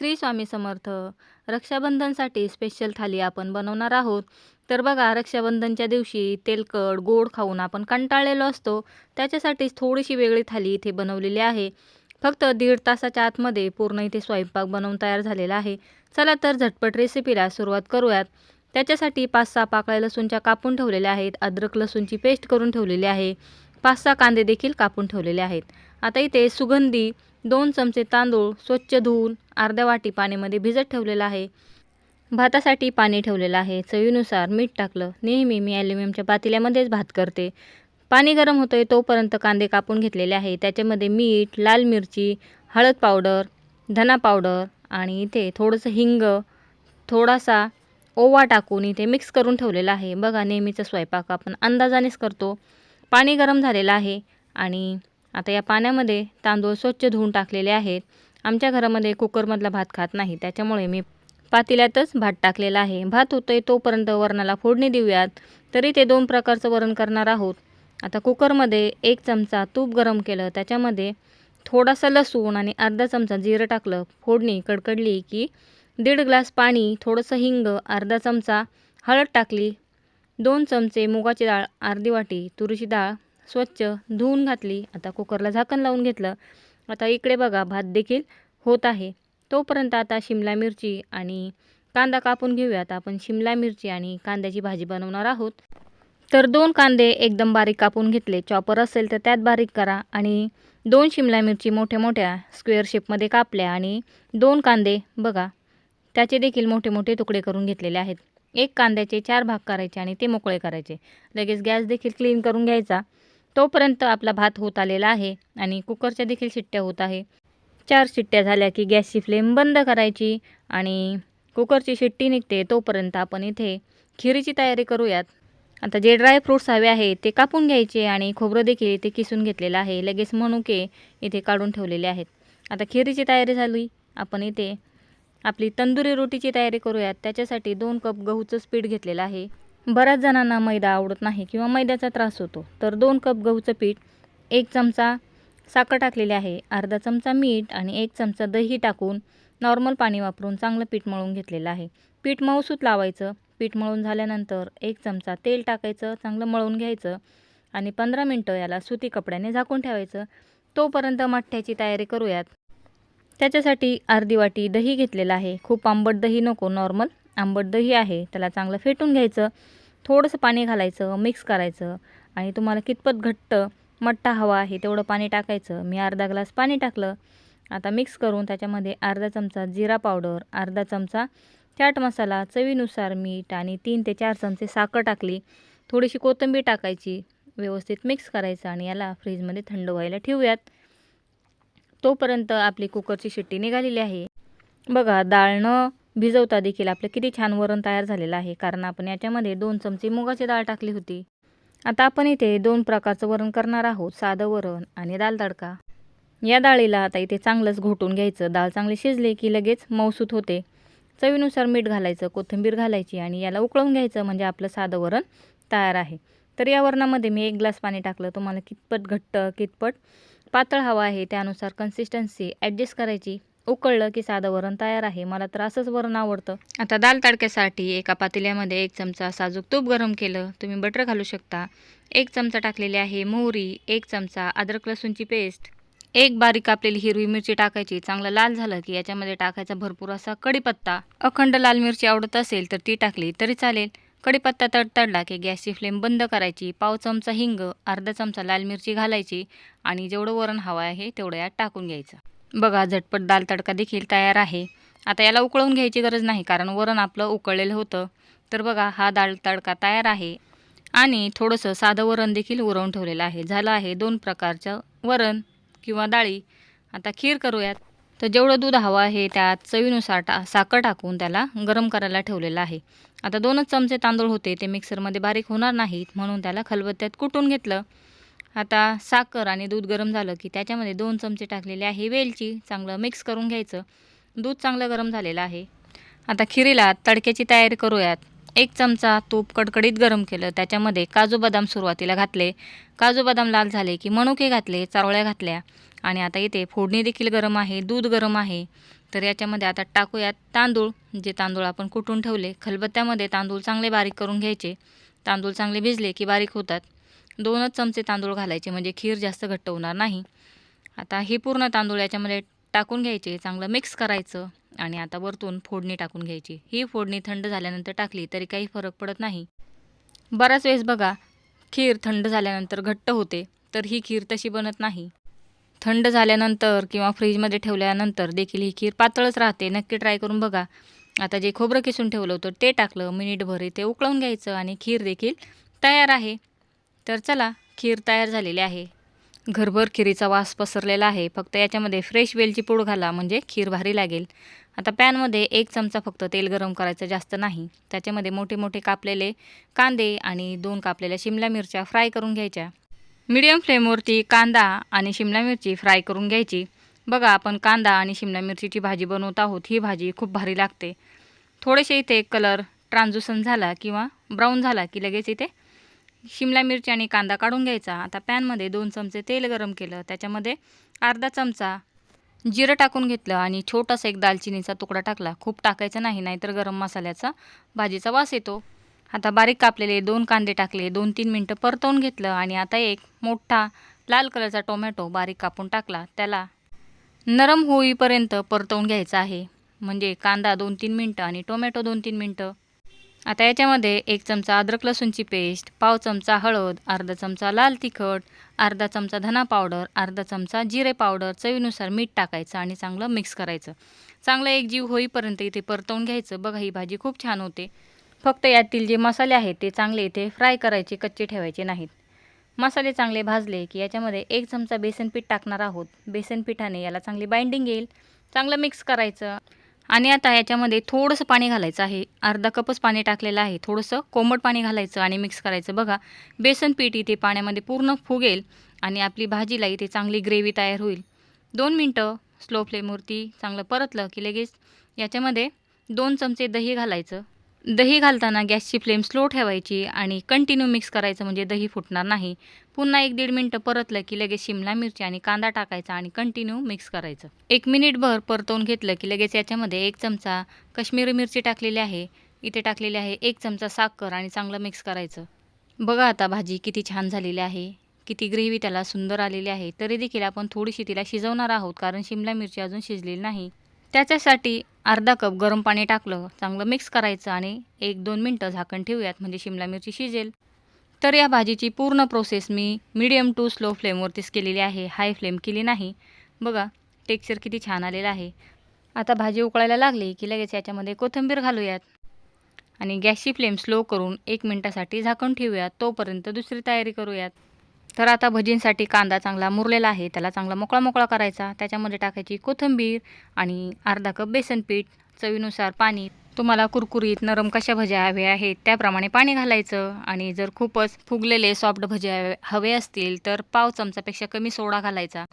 Shri Swami Samarth. रक्षाबंधनसाठी special थाली आपण बनवणार आहोत. तर बघा रक्षाबंधनच्या दिवशी तेलकट गोड खाऊन आपण कंटाळलेलो असतो. त्याच्यासाठीच थोडीशी वेगळी थाली इथे बनवलेली आहे. फक्त दीड तासाच्या आतमध्ये पूर्ण इथे स्वयंपाक बनवून तयार झालेला आहे. चला तर झटपट रेसिपीला सुरुवात करूयात. त्याच्यासाठी पाच सहा पाकळ्या लसूणच्या कापून ठेवलेल्या आहेत. अद्रक लसूणची पेस्ट करून ठेवलेली आहे. पाच सहा कांदे देखील कापून ठेवलेले आहेत. आता इथे सुगंधी दोन चमचे तांदूळ स्वच्छ धुवून अर्ध्या वाटी पाण्यामध्ये भिजत ठेवलेलं आहे. भातासाठी पाणी ठेवलेलं आहे. चवीनुसार मीठ टाकलं. नेहमी मी ॲल्युमिनियमच्या पातेल्यामध्येच भात करते. पाणी गरम होतं आहे तोपर्यंत कांदे कापून घेतलेले आहे. त्याच्यामध्ये मीठ लाल मिरची हळद पावडर धना पावडर आणि इथे थोडंसं हिंग थोडासा ओवा टाकून इथे मिक्स करून ठेवलेला आहे. बघा नेहमीचा स्वयंपाक आपण अंदाजानेच करतो. पाणी गरम झालेलं आहे आणि आता या पाण्यामध्ये तांदूळ स्वच्छ धुवून टाकलेले आहेत. आमच्या घरामध्ये कुकरमधला भात खात नाही. त्याच्यामुळे मी पातेल्यातच भात टाकलेला आहे. भात होतोय तोपर्यंत वरणाला फोडणी देऊयात. तरी ते दोन प्रकारचं वरण करणार आहोत. आता कुकरमध्ये एक चमचा तूप गरम केलं. त्याच्यामध्ये थोडासा लसूण आणि अर्धा चमचा जिरं टाकलं. फोडणी कडकडली की दीड ग्लास पाणी थोडंसं हिंग अर्धा चमचा हळद टाकली दोन चमचे मुगाची डाळ अर्धी वाटी तुरीची डाळ स्वच्छ धुवून घातली. आता कुकरला झाकण लावून घेतलं. आता इकडे बघा भात देखील होत आहे. तोपर्यंत आता शिमला मिरची आणि कांदा कापून घेऊयात. आपण शिमला मिरची आणि कांद्याची भाजी बनवणार आहोत. तर दोन कांदे एकदम बारीक कापून घेतले. चॉपर असेल तर त्यात बारीक करा आणि दोन शिमला मिरची मोठ्या मोठ्या स्क्वेअर शेपमध्ये कापल्या आणि दोन कांदे बघा त्याचे देखील मोठे मोठे तुकडे करून घेतलेले आहेत. एक कांद्याचे चार भाग करायचे आणि ते मोकळे करायचे. लगेच गॅस देखील क्लीन करून घ्यायचा. तोपर्यंत आपला भात होत आलेला आहे आणि कुकरच्या देखील शिट्ट्या होत आहे. चार शिट्ट्या झाल्या की गॅसची फ्लेम बंद करायची आणि कुकरची शिट्टी निघते तोपर्यंत आपण इथे खिरीची तयारी करूयात. आता जे ड्राय फ्रूट्स हवे आहे ते कापून घ्यायचे आणि खोबरं देखील इथे किसून घेतलेलं आहे. लगेच मनुके इथे काढून ठेवलेले आहेत. आता खिरीची तयारी झाली. आपण इथे आपली तंदुरी रोटीची तयारी करूयात. त्याच्यासाठी दोन कप गहूचं स्पीड घेतलेलं आहे. बऱ्याच जणांना मैदा आवडत नाही किंवा मैद्याचा त्रास होतो. तर दोन कप गहूचं पीठ एक चमचा साखर टाकलेली आहे अर्धा चमचा मीठ आणि एक चमचा दही टाकून नॉर्मल पाणी वापरून चांगलं पीठ मळून घेतलेलं आहे. पीठ मऊसूत लावायचं. पीठ मळून झाल्यानंतर एक चमचा तेल टाकायचं चांगलं मळून घ्यायचं आणि पंधरा मिनटं याला सुती कपड्याने झाकून ठेवायचं. तोपर्यंत मठ्ठ्याची तयारी करूयात. त्याच्यासाठी अर्धी वाटी दही घेतलेलं आहे. खूप आंबट दही नको नॉर्मल. आंबट दही आहे. त्याला चांगलं फेटून घ्यायचं. थोडंसं पाणी घालायचं मिक्स करायचं. आणि तुम्हाला कितपत घट्ट मट्टा हवा आहे तेवढं पाणी टाकायचं. मी अर्धा ग्लास पाणी टाकलं. आता मिक्स करून त्याच्यामध्ये अर्धा चमचा जिरा पावडर अर्धा चमचा चाट मसाला चवीनुसार मीठ आणि तीन ते चार चमचे साखर टाकली. थोडीशी कोथिंबीर टाकायची. व्यवस्थित मिक्स करायचं आणि याला फ्रीजमध्ये थंड व्हायला ठेवूयात. तोपर्यंत आपली कुकरची शिट्टी निघालेली आहे. बघा डाळ न भिजवता देखील आपलं किती छान वरण तयार झालेलं आहे. कारण आपण याच्यामध्ये दोन चमचे मुगाची डाळ टाकली होती. आता आपण इथे दोन प्रकारचं वरण करणार आहोत. साधं वरण आणि दाल तडका. या डाळीला आता इथे चांगलंच घोटून घ्यायचं. डाळ चांगली शिजली की लगेच मौसूत होते. चवीनुसार मीठ घालायचं कोथिंबीर घालायची आणि याला उकळून घ्यायचं म्हणजे आपलं साधं वरण तयार आहे. तर या वरणामध्ये मी एक ग्लास पाणी टाकलं. तुम्हाला कितपत घट्ट कितपत पातळ हवा आहे त्यानुसार कन्सिस्टन्सी ॲडजस्ट करायची. उकळलं की साधं वरण तयार आहे. मला तर असंच वरण आवडतं. आता दाल तडक्यासाठी एका पातेल्यामध्ये एक चमचा साजूक तूप गरम केलं. तुम्ही बटर घालू शकता. एक चमचा टाकलेली आहे मोहरी एक चमचा अद्रक लसूणची पेस्ट. एक बारीक कापलेली हिरवी मिरची टाकायची. चांगलं लाल झालं की याच्यामध्ये टाकायचा भरपूर असा कढीपत्ता. अखंड लाल मिरची आवडत असेल तर ती टाकली तरी चालेल. कढीपत्ता तडतडला की गॅसची फ्लेम बंद करायची. पाव चमचा हिंग अर्धा चमचा लाल मिरची घालायची आणि जेवढं वरण हवं आहे तेवढं यात टाकून घ्यायचं. बघा झटपट दाल तडका देखील तयार आहे. आता याला उकळून घ्यायची गरज नाही कारण वरण आपलं उकळलेलं होतं. तर बघा हा दाल तडका तयार आहे. आणि थोडंसं साधं वरण देखील उरवून ठेवलेलं आहे. झालं आहे दोन प्रकारचं वरण किंवा डाळी. आता खीर करूयात. तर जेवढं दूध हवं आहे त्यात चवीनुसार टा साखर टाकून त्याला गरम करायला ठेवलेलं आहे. आता दोनच चमचे तांदूळ होते ते मिक्सरमध्ये बारीक होणार नाहीत म्हणून त्याला खलबत्त्यात कुटून घेतलं. आता साखर आणि दूध गरम झालं की त्याच्यामध्ये दोन चमचे टाकलेले आहे वेलची. चांगलं मिक्स करून घ्यायचं. दूध चांगलं गरम झालेलं आहे. आता खिरीला तडक्याची तयारी करूयात. एक चमचा तूप कडकडीत गरम केलं. त्याच्यामध्ये काजू बदाम सुरुवातीला घातले. काजू बदाम लाल झाले की मनुके घातले चारोळ्या घातल्या. आणि आता इथे फोडणी देखील गरम आहे दूध गरम आहे. तर याच्यामध्ये आता टाकूयात तांदूळ जे तांदूळ आपण कुटून ठेवले. खलबत्त्यामध्ये तांदूळ चांगले बारीक करून घ्यायचे. तांदूळ चांगले भिजले की बारीक होतात. दोनच चमचे तांदूळ घालायचे म्हणजे खीर जास्त घट्ट होणार नाही. आता हे पूर्ण तांदूळ याच्यामध्ये टाकून घ्यायचे चांगलं मिक्स करायचं आणि आता वरतून फोडणी टाकून घ्यायची. ही फोडणी थंड झाल्यानंतर टाकली तरी काही फरक पडत नाही. बराच वेळेस बघा खीर थंड झाल्यानंतर घट्ट होते तर ही खीर तशी बनत नाही. थंड झाल्यानंतर किंवा फ्रीजमध्ये ठेवल्यानंतर देखील ही खीर पातळच राहते. नक्की ट्राय करून बघा. आता जे खोबरं किसून ठेवलं होतं ते टाकलं मिनिटभर ते उकळून घ्यायचं आणि खीर देखील तयार आहे. तर चला खीर तयार झालेली आहे. घरभर खिरीचा वास पसरलेला आहे. फक्त याच्यामध्ये फ्रेश वेलची पूड घाला म्हणजे खीर भारी लागेल. आता पॅनमध्ये एक चमचा फक्त तेल गरम करायचं जास्त नाही. त्याच्यामध्ये मोठे मोठे कापलेले कांदे आणि दोन कापलेल्या शिमला मिरच्या फ्राय करून घ्यायच्या. मीडियम फ्लेमवरती कांदा आणि शिमला मिरची फ्राय करून घ्यायची. बघा आपण कांदा आणि शिमला मिरचीची भाजी बनवत आहोत. ही भाजी खूप भारी लागते. थोडेसे इथे कलर ट्रान्झुसन झाला किंवा ब्राऊन झाला की लगेच इथे शिमला मिरची आणि कांदा काढून घ्यायचा. आता पॅनमध्ये दोन चमचे तेल गरम केलं. त्याच्यामध्ये अर्धा चमचा जिरं टाकून घेतलं आणि छोटासा एक दालचिनीचा तुकडा टाकला. खूप टाकायचा नाही नाहीतर गरम मसाल्याचा भाजीचा वास येतो. आता बारीक कापलेले दोन कांदे टाकले. दोन तीन मिनटं परतवून घेतलं आणि आता एक मोठा लाल कलरचा टोमॅटो बारीक कापून टाकला. त्याला नरम होईपर्यंत परतवून घ्यायचा आहे. म्हणजे कांदा दोन तीन मिनटं आणि टोमॅटो दोन तीन मिनटं आता याच्यामध्ये एक चमचा अद्रक लसूणची पेस्ट पाव चमचा हळद अर्धा चमचा लाल तिखट अर्धा चमचा धना पावडर अर्धा चमचा जिरे पावडर चवीनुसार मीठ टाकायचं आणि चांगलं मिक्स करायचं. चांगलं एक जीव होईपर्यंत इथे परतवून घ्यायचं. बघा ही भाजी खूप छान होते. फक्त यातील जे मसाले आहेत ते चांगले इथे फ्राय करायचे कच्चे ठेवायचे नाहीत. मसाले चांगले भाजले की याच्यामध्ये एक चमचा बेसन पीठ टाकणार आहोत. बेसन पिठाने याला चांगली बाइंडिंग येईल. चांगलं मिक्स करायचं. आणि आता याच्यामध्ये थोडंसं पाणी घालायचं आहे. अर्धा कपच पाणी टाकलेलं आहे. थोडंसं कोमट पाणी घालायचं आणि मिक्स करायचं. बघा बेसन पीठ इथे पाण्यामध्ये पूर्ण फुगेल आणि आपली भाजीला इथे चांगली ग्रेव्ही तयार होईल. दोन मिनटं स्लो फ्लेमवरती चांगलं परतलं की लगेच याच्यामध्ये दोन चमचे दही घालायचं. दही घालताना गॅसची फ्लेम स्लो ठेवायची आणि कंटिन्यू मिक्स करायचं म्हणजे दही फुटणार नाही. पुन्हा एक दीड मिनटं परतलं की लगेच शिमला मिरची आणि कांदा टाकायचा आणि कंटिन्यू मिक्स करायचं. एक मिनिटभर परतवून घेतलं की लगेच याच्यामध्ये एक चमचा काश्मीरी मिरची टाकलेली आहे. इथे टाकलेली आहे एक चमचा साखर आणि चांगलं मिक्स करायचं. बघा आता भाजी किती छान झालेली आहे. किती ग्रेव्ही त्याला सुंदर आलेली आहे. तरी देखील आपण थोडीशी तिला शिजवणार आहोत कारण शिमला मिरची अजून शिजलेली नाही. त्याच्यासाठी अर्धा कप गरम पाणी टाकलं चांगलं मिक्स करायचं आणि एक दोन मिनटं झाकण ठेवूयात म्हणजे शिमला मिरची शिजेल. तर या भाजीची पूर्ण प्रोसेस मी मीडियम टू स्लो फ्लेमवरतीच केलेली आहे. हाय फ्लेम केली नाही. बघा टेक्स्चर किती छान आलेलं आहे. आता भाजी उकळायला लागली की लगेच याच्यामध्ये कोथिंबीर घालूयात. आणि गॅसची फ्लेम स्लो करून एक मिनटासाठी झाकण ठेवूयात. तोपर्यंत दुसरी तयारी करूयात. तर आता भजींसाठी कांदा चांगला मुरलेला आहे. त्याला चांगला मोकळा मोकळा करायचा. त्याच्यामध्ये टाकायची कोथिंबीर आणि अर्धा कप बेसन पीठ चवीनुसार पाणी. तुम्हाला कुरकुरीत नरम कशा भज्या हव्या आहेत त्याप्रमाणे पाणी घालायचं. आणि जर खूपच फुगलेले सॉफ्ट भजे हवे- हवे असतील तर पाव चमचापेक्षा कमी सोडा घालायचा.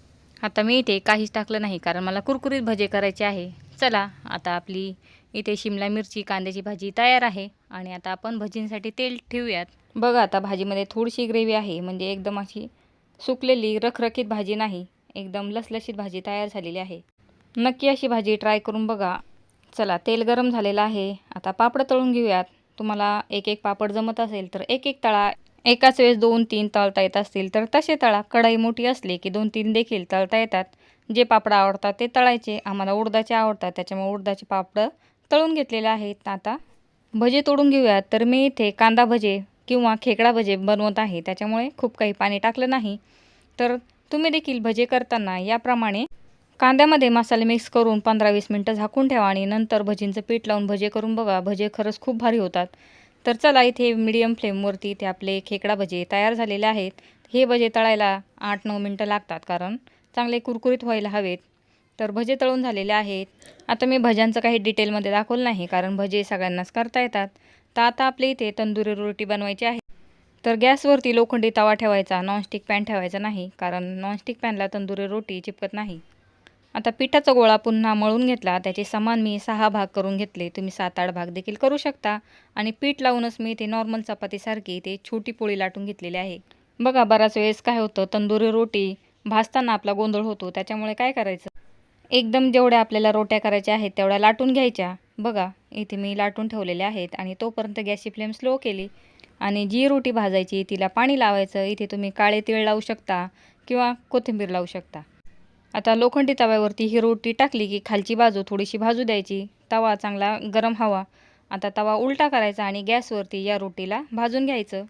आता मी इथे काहीच टाकलं नाही कारण मला कुरकुरीत भजे करायचे आहे. चला आता आपली इथे शिमला मिरची कांद्याची भाजी तयार आहे. आणि आता आपण भजींसाठी तेल ठेवूयात. बघा आता भाजीमध्ये थोडीशी ग्रेव्ही आहे म्हणजे एकदम अशी सुकलेली रखरखीत भाजी नाही एकदम लसलशीत भाजी तयार झालेली आहे. नक्की अशी भाजी ट्राय करून बघा. चला तेल गरम झालेलं आहे. आता पापड तळून घेऊयात. तुम्हाला एक एक पापड जमत असेल तर एक एक तळा. एकाच वेळेस दोन तीन तळता येत असतील तर तसे तळा. कढाई मोठी असली की दोन तीन देखील तळता येतात. जे पापड आवडतात ते तळायचे. आम्हाला उडदाचे आवडतात त्याच्यामुळे उडदाचे पापड तळून घेतलेले आहेत. आता भजे तोडून घेऊयात. तर मी इथे कांदा भजे किंवा खेकडा भजे बनवत आहे त्याच्यामुळे खूप काही पाणी टाकलं नाही. तर तुम्ही देखील भजे करताना याप्रमाणे कांद्यामध्ये मसाले मिक्स करून पंधरा वीस मिनटं झाकून ठेवा आणि नंतर भजींचं पीठ लावून भजे करून बघा. भजे खरंच खूप भारी होतात. तर चला इथे मीडियम फ्लेमवरती ते आपले खेकडा भजे तयार झालेले आहेत. हे भजे तळायला आठ नऊ मिनटं लागतात कारण चांगले कुरकुरीत व्हायला हवेत. तर भजे तळून झालेले आहेत. आता मी भज्यांचं काही डिटेलमध्ये दाखवलं नाही कारण भजे सगळ्यांनाच करता येतात. तर आता आपल्या इथे तंदुरी रोटी बनवायची आहे. तर गॅसवरती लोखंडी तवा ठेवायचा नॉनस्टिक पॅन ठेवायचा नाही कारण नॉनस्टिक पॅनला तंदुरी रोटी चिपकत नाही. आता पिठाचा गोळा पुन्हा मळून घेतला त्याचे समान मी सहा भाग करून घेतले तुम्ही सात आठ भाग देखील करू शकता. आणि पीठ लावूनच मी ते नॉर्मल चपातीसारखी ते छोटी पोळी लाटून घेतलेली आहे. बघा बराच वेळेस काय होतं तंदुरी रोटी भाजताना आपला गोंधळ होतो त्याच्यामुळे काय करायचं? एकदम जेवढ्या आपल्याला रोट्या करायच्या आहेत तेवढ्या लाटून घ्यायच्या. बघा इथे मी लाटून ठेवलेले आहेत आणि तोपर्यंत गॅसची फ्लेम स्लो केली. आणि जी रोटी भाजायची तिला पाणी लावायचं इथे तुम्ही काळे तीळ लावू शकता किंवा कोथिंबीर लावू शकता. आता लोखंडी तव्यावरती ही रोटी टाकली की खालची बाजू थोडीशी भाजू द्यायची. तवा चांगला गरम हवा. आता तवा उलटा करायचा आणि गॅसवरती या रोटीला भाजून घ्यायचं.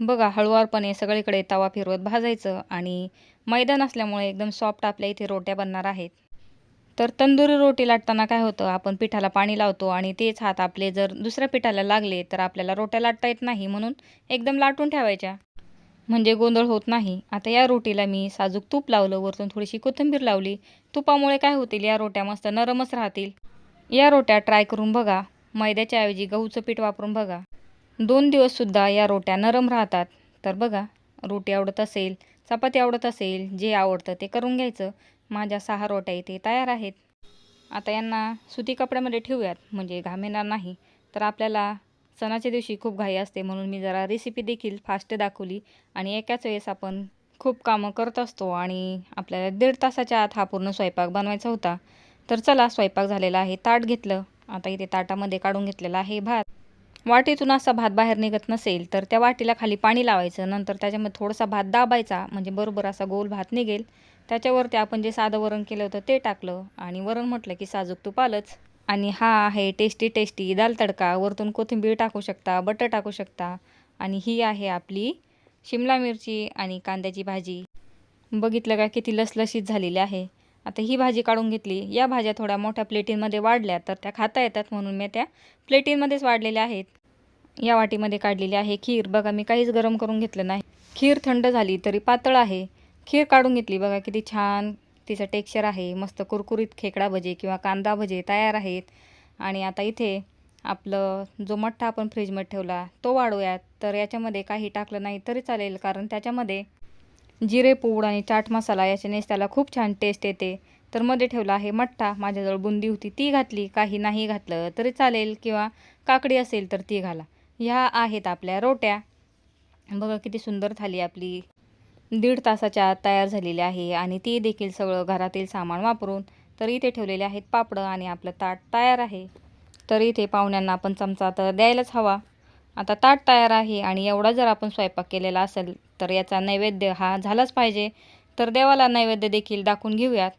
बघा हळूवारपणे सगळीकडे तवा फिरवत भाजायचं आणि मैदान असल्यामुळे एकदम सॉफ्ट आपल्या इथे रोट्या बनणार आहेत. तर तंदुरी रोटी लाटताना काय होतं आपण पिठाला पाणी लावतो आणि तेच हात आपले जर दुसऱ्या पिठाला लागले तर आपल्याला रोट्या लाटता येत नाही म्हणून एकदम लाटून ठेवायच्या. म्हणजे गोंधळ होत नाही. आता या रोटीला मी साजूक तूप लावलं वरतून थोडीशी कोथिंबीर लावली. तुपामुळे काय होतील या रोट्या मस्त नरमच राहतील. या रोट्या ट्राय करून बघा. मैद्याच्या ऐवजी गहूचं पीठ वापरून बघा. दोन दिवससुद्धा या रोट्या नरम राहतात. तर बघा रोटी आवडत असेल चपाती आवडत असेल जे आवडतं ते करून घ्यायचं. माझ्या सहा रोट्या इथे तयार आहेत. आता यांना सुती कपड्यामध्ये ठेवूयात म्हणजे घाम येणार नाही. तर आपल्याला सणाच्या दिवशी खूप घाई असते म्हणून मी जरा रेसिपी देखील फास्ट दाखवली आणि एकाच वेळेस आपण खूप कामं करत असतो आणि आपल्याला दीड तासाच्या आत हा पूर्ण स्वयंपाक बनवायचा होता. तर चला स्वयंपाक झालेला आहे ताट घेतलं. आता इथे ताटामध्ये काढून घेतलेला आहे भात. वाटीतून असा भात बाहेर निघत नसेल तर त्या वाटीला खाली पाणी लावायचं. नंतर त्याच्यामध्ये थोडासा भात दाबायचा म्हणजे बरोबर असा गोल भात निघेल. त्याच्यावरती आपण जे साधं वरण केलं होतं ते टाकलं आणि वरण म्हटलं की साजूक तूप आलंच. आणि हा आहे टेस्टी टेस्टी दाल तडका. वरतून कोथिंबीर टाकू शकता बटर टाकू शकता. आणि ही आहे आपली शिमला मिरची आणि कांद्याची भाजी. बघितलं का किती लसलशीत झालेली आहे. आता ही भाजी काढून घेतली. या भाज्या थोड्या मोठ्या प्लेटींमध्ये वाढल्या तर त्या खाता येतात म्हणून मी त्या प्लेटींमध्येच वाढलेल्या आहेत. या वाटीमध्ये काढलेली आहे खीर. बघा मी काहीच गरम करून घेतलं नाही. खीर थंड झाली तरी पातळ आहे. खीर काढून घेतली. बघा किती छान तिचं टेक्स्चर आहे. मस्त कुरकुरीत खेकडा भजे किंवा कांदा भजे तयार आहेत. आणि आता इथे आपलं जो मठ्ठा आपण फ्रीजमध्ये ठेवला तो वाढवूयात. तर याच्यामध्ये काही टाकलं नाही तरी चालेल कारण त्याच्यामध्ये जिरे पूड आणि चाट मसाला याच्यानेच त्याला खूप छान टेस्ट येते. तर मध्ये ठेवला आहे मठ्ठा. माझ्याजवळ बुंदी होती ती घातली. काही नाही घातलं तरी चालेल किंवा काकडी असेल तर ती घाला. ह्या आहेत आपल्या रोट्या. बघा किती सुंदर थाली आपली. दीड तासाच्या आत तयार झालेली आहे आणि ती देखील सगळं घरातील सामान वापरून तर इथे ठेवलेले आहेत पापडं आणि आपलं ताट तयार आहे. तर इथे पाहुण्यांना आपण चमचा तर द्यायलाच हवा. आता ताट तयार आहे आणि एवढा जर आपण स्वयंपाक केलेला असेल तर याचा नैवेद्य हा झालाच पाहिजे. तर देवाला नैवेद्य देखील दाखवून घेऊयात.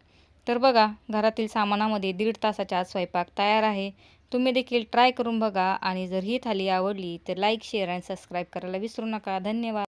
तर बघा घरातील सामानामध्ये दीड तासाच्या आत स्वयंपाक तयार आहे. तुम्ही देखील ट्राय करून बघा आणि जर ही थाली आवडली तर लाईक शेअर आणि सबस्क्राईब करायला विसरू नका. धन्यवाद.